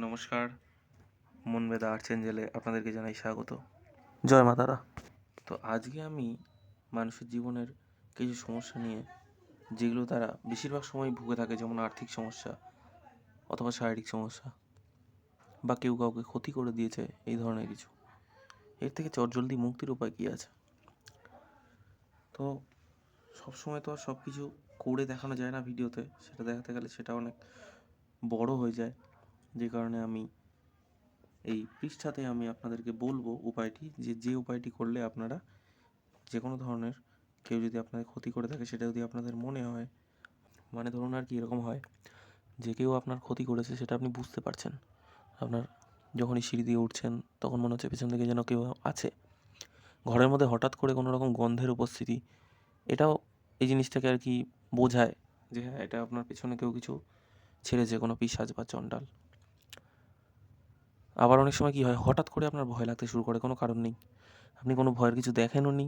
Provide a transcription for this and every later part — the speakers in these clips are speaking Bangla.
নমস্কার। মনবেদা আর্টস এঞ্জেলে আপনাদেরকে জানাই স্বাগত। জয় মা তারা। তো আজকে আমি মানুষের জীবনের কিছু সমস্যা নিয়ে, যেগুলো তারা বেশিরভাগ সময় ভুগে থাকে, যেমন আর্থিক সমস্যা অথবা শারীরিক সমস্যা, বা কেউ কাউকে ক্ষতি করে দিয়েছে, এই ধরনের কিছু। এর থেকে চটজলদি মুক্তির উপায় কী আছে? তো সবসময় তো আর সব কিছু করে দেখানো যায় না ভিডিওতে, সেটা দেখাতে গেলে সেটা অনেক বড় হয়ে যায়। যে কারণে আমি এই পৃষ্ঠাতে আমি আপনাদেরকে বলব উপায়টি, যে যে উপায়টি করলে আপনারা যে কোনো ধরনের কেউ যদি আপনাদের ক্ষতি করে থাকে সেটা যদি আপনাদের মনে হয় মানে ধরুন আর কি এরকম হয় যে কেউ আপনার ক্ষতি করেছে সেটা আপনি বুঝতে পারছেন। আপনার যখনই সিঁড়ি দিয়ে উঠছেন তখন মনে হচ্ছে পেছন থেকে যেন কেউ আছে। ঘরের মধ্যে হঠাৎ করে কোনো রকম গন্ধের উপস্থিতি, এটাও এই জিনিসটাকে আর কি বোঝায় যে হ্যাঁ এটা আপনার পেছনে কেউ কিছু ছেড়েছে, কোনো পিশাচ বা চণ্ডাল। আবার অনেক সময় কী হয়, হঠাৎ করে আপনার ভয় লাগতে শুরু করে, কোনো কারণ নেই। আপনি কোনো ভয়ের কিছু দেখেনও নি।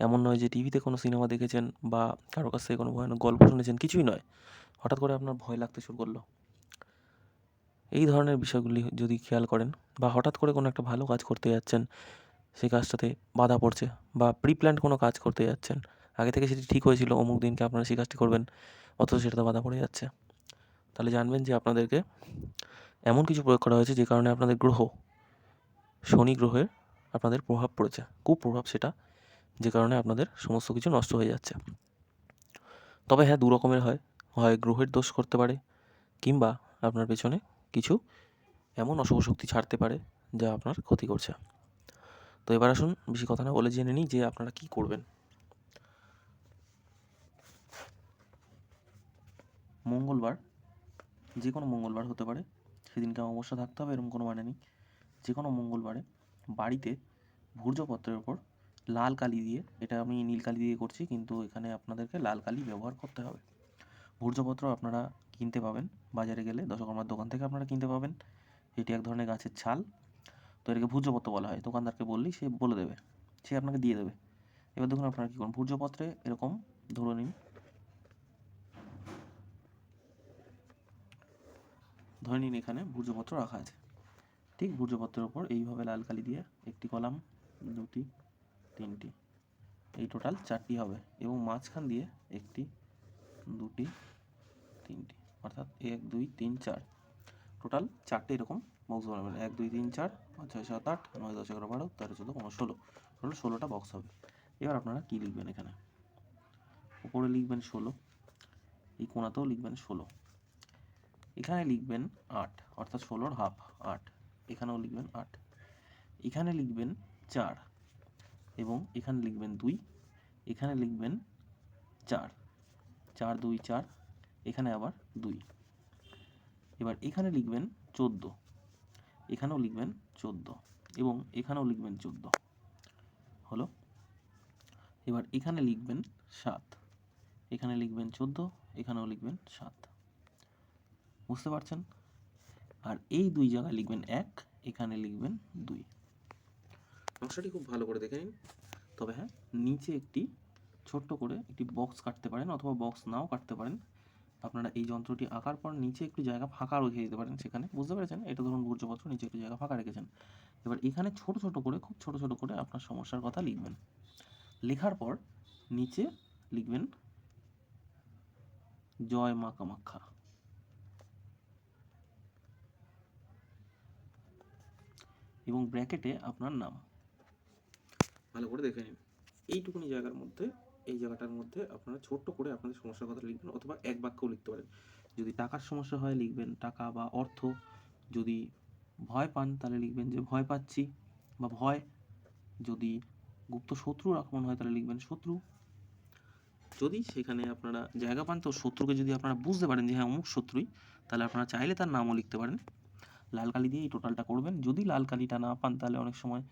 এমন নয় যে টিভিতে কোনো সিনেমা দেখেছেন বা কারও কাছ থেকে কোনো ভয়ানক গল্প শুনেছেন, কিছুই নয়। হঠাৎ করে আপনার ভয় লাগতে শুরু করল। এই ধরনের বিষয়গুলি যদি খেয়াল করেন বা হঠাৎ করে কোনো একটা ভালো কাজ করতে যাচ্ছেন, সেই কাজটাতে বাধা পড়ছে বা প্রি প্ল্যান্ড কোনো কাজ করতে যাচ্ছেন, আগে থেকে সেটি ঠিক হয়েছিল, অমুক দিনকে আপনারা সেই কাজটি করবেন, অথচ সেটাতে বাধা পড়ে যাচ্ছে। তাহলে জানবেন যে আপনাদেরকে এমন কিছু প্রয়োগ করা হয়েছে যে কারণে আপনাদের গ্রহ, শনি গ্রহের আপনাদের প্রভাব পড়েছে, কুপ্রভাব সেটা, যে কারণে আপনাদের সমস্ত কিছু নষ্ট হয়ে যাচ্ছে। তবে হ্যাঁ দু রকমের হয় হয় গ্রহের দোষ করতে পারে, কিংবা আপনার পেছনে কিছু এমন অশুভ শক্তি ছাড়তে পারে, যা আপনার ক্ষতি করছে। তো এবার আসুন, বেশি কথা না বলে জেনে নিই যে আপনারা কী করবেন। মঙ্গলবার, যে কোনো মঙ্গলবার হতে পারে সেদিনকে অমাবস্যা থাকতে হবে, এরকম কোনো মানে নেই। যে কোনো মঙ্গলবারে বাড়িতে ভূর্জপত্রের ওপর লাল কালি দিয়ে, এটা আমি নীল কালি দিয়ে করছি, কিন্তু এখানে আপনাদেরকে লাল কালি ব্যবহার করতে হবে। ভূর্জপত্র আপনারা কিনতে পাবেন, বাজারে গেলে দশকর্মার দোকান থেকে আপনারা কিনতে পাবেন। এটি এক ধরনের গাছের ছাল। তো এটাকে ভূর্জপত্র বলা হয়। দোকানদারকে বললেই সে বলে দেবে, সে আপনাকে দিয়ে দেবে। এবার দেখুন আপনারা কী করুন ভূর্জপত্রে এরকম ধরে নিন ধরে নিন এখানে ভূর্জপত্র রাখা আছে। ঠিক ভূর্জপত্রের ওপর এইভাবে লাল কালি দিয়ে একটি কলাম, দুটি, তিনটি, এই টোটাল চারটি হবে এবং মাঝখান দিয়ে একটি, দুটি, তিনটি, অর্থাৎ এক, দুই, তিন, চার। টোটাল চারটে এরকম বক্স বানাবেন এক, দুই, তিন, চার, পাঁচ, ছয়, সাত, আট, নয়, দশ, এগারো, বারো, তেরো, চোদ্দ, পনেরো, ষোলো। টোটাল ষোলোটা বক্স হবে। এবার আপনারা কী লিখবেন এখানে? উপরে লিখবেন ষোলো, এই কোণাতেও লিখবেন ষোলো। এখানে লিখবেন আট, অর্থাৎ ষোলোর হাফ আট। এখানেও লিখবেন আট। এখানে লিখবেন চার এবং এখানে লিখবেন দুই, এখানে লিখবেন চার। চার, দুই, চার, এখানে আবার দুই। এবার এখানে লিখবেন চোদ্দ। এখানেও লিখবেন চোদ্দ এবং এখানেও লিখবেন চোদ্দ। হলো? এবার এখানে লিখবেন সাত। এখানে লিখবেন চোদ্দ, এখানেও লিখবেন সাত। বুঝতে পারছেন? আর এই দুই জায়গায় লিখবেন এক এখানে লিখবেন দুই। নকশাটি খুব ভালো করে দেখে নিন। তবে হ্যাঁ নিচে একটি ছোট্ট করে একটি বক্স কাটতে পারেন অথবা বক্স নাও কাটতে পারেন। আপনারা এই যন্ত্রটি আঁকার পর নিচে একটু জায়গা ফাঁকা রেখে দিতে পারেন সেখানে। বুঝতে পেরেছেন? এটা ধরুন ভূর্জপত্র নিচে একটু জায়গা ফাঁকা রেখেছেন। এবার এখানে ছোট ছোট করে খুব ছোট ছোট করে আপনার সমস্যার কথা লিখবেন। লেখার পর নিচে লিখবেন জয় মা কামাখ্যা। এবং ব্র্যাকেটে আপনার নাম। ভালো করে দেখে নিন। এইটুকুনি জায়গার মধ্যে, এই জায়গাটার মধ্যে আপনারা ছোট্ট করে আপনাদের সমস্যার কথা লিখবেন অথবা এক বাক্যও লিখতে পারেন। যদি টাকার সমস্যা হয় লিখবেন, টাকা বা অর্থ যদি ভয় পান তাহলে লিখবেন যে ভয় পাচ্ছি বা ভয়। যদি গুপ্ত শত্রুর আক্রমণ হয় তাহলে লিখবেন শত্রু। যদি সেখানে আপনারা জায়গা পান তো শত্রুকে যদি আপনারা বুঝতে পারেন যে হ্যাঁ অমুক শত্রুই, তাহলে আপনারা চাইলে তার নামও লিখতে পারেন। লাল কালি দিয়ে টোটালটা করবেন। যদি লাল কালিটা না পান, তাহলে অনেক সময়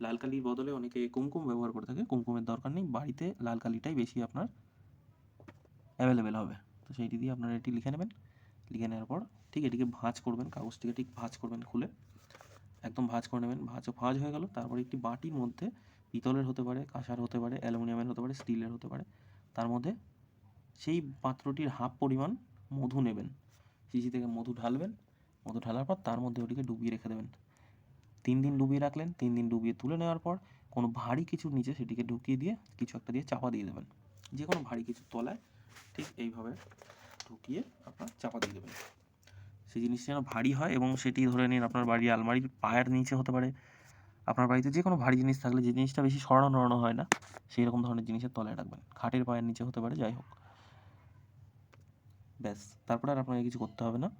লাল কালির বদলে অনেকে কুমকুম ব্যবহার করে থাকে। কুমকুমের দরকার নেই। বাড়িতে লাল কালিটাই বেশি আপনার অ্যাভেলেবেল হবে। তো সেইটি দিয়ে আপনারা এটি লিখে নেবেন। লিখে নেওয়ার পর ঠিক এটিকে ভাঁজ করবেন, কাগজটিকে ঠিক ভাঁজ করবেন খুলে। একদম ভাঁজ করে নেবেন। ভাঁজ ভাঁজ হয়ে গেল। তারপরে একটি বাটির মধ্যে পিতলের হতে পারে, কাঁসার হতে পারে, অ্যালুমিনিয়ামের হতে পারে, স্টিলের হতে পারে, তার মধ্যে সেই পাত্রটির হাফ পরিমাণ মধু নেবেন। শিশি থেকে মধু ঢালবেন। মতো ঢালার পর তার মধ্যে ওটিকে ডুবিয়ে রেখে দেবেন। তিন দিন ডুবিয়ে রাখলেন, তিন দিন ডুবিয়ে তুলে নেওয়ার পর কোনো ভারী কিছুর নিচে সেটিকে ঢুকিয়ে দিয়ে কিছু একটা দিয়ে চাপা দিয়ে দেবেন। যে কোনো ভারী কিছুর তলায় ঠিক এইভাবে ঢুকিয়ে আপনার চাপা দিয়ে দেবেন। সেই জিনিসটা যেন ভারী হয় এবং সেটি ধরে নিন আপনার বাড়ির আলমারির পায়ের নিচে হতে পারে। আপনার বাড়িতে যে কোনো ভারী জিনিস থাকলে যে জিনিসটা বেশি সরানো নড়ানো হয় না, সেই রকম ধরনের জিনিসের তলায় রাখবেন। খাটের পায়ের নিচে হতে পারে, যাই হোক। ব্যাস, তারপরে আর আপনাকে কিছু করতে হবে না।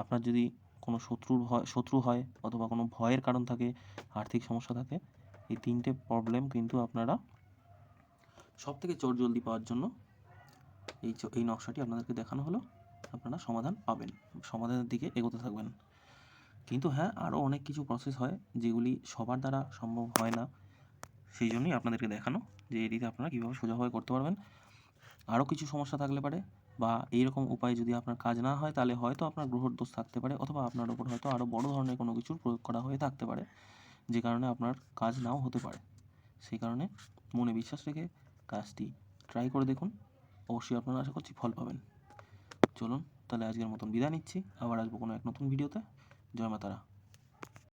আপনার যদি কোনো শত্রুর হয় শত্রু হয় অথবা কোনো ভয়ের কারণ থাকে, আর্থিক সমস্যা থাকে, এই তিনটে প্রবলেম কিন্তু আপনারা সব থেকে চট জলদি পাওয়ার জন্য এই এই নকশাটি আপনাদেরকে দেখানো হলো। আপনারা সমাধান পাবেন, সমাধানের দিকে এগোতে থাকবেন। কিন্তু হ্যাঁ আরও অনেক কিছু প্রসেস হয় যেগুলি সবার দ্বারা সম্ভব হয় না। সেই জন্যই আপনাদেরকে দেখানো যে এটিতে আপনারা কীভাবে সোজাভাবে করতে পারবেন। আরও কিছু সমস্যা থাকলে পারে বা এইরকম উপায় যদি আপনার কাজ না হয়, তাহলে হয়তো আপনার গ্রহর দোষ থাকতে পারে অথবা আপনার ওপর হয়তো আরও বড় ধরনের কোনো কিছুর প্রয়োগ করা হয়ে থাকতে পারে, যে কারণে আপনার কাজ নাও হতে পারে। সেই কারণে মনে বিশ্বাস রেখে কাজটি ট্রাই করে দেখুন। অবশ্যই আপনারা আশা করছি ফল পাবেন। চলুন, তাহলে আজকের মতন বিদায় নিচ্ছি। আবার আসব কোনো এক নতুন ভিডিওতে। জয় মাতারা।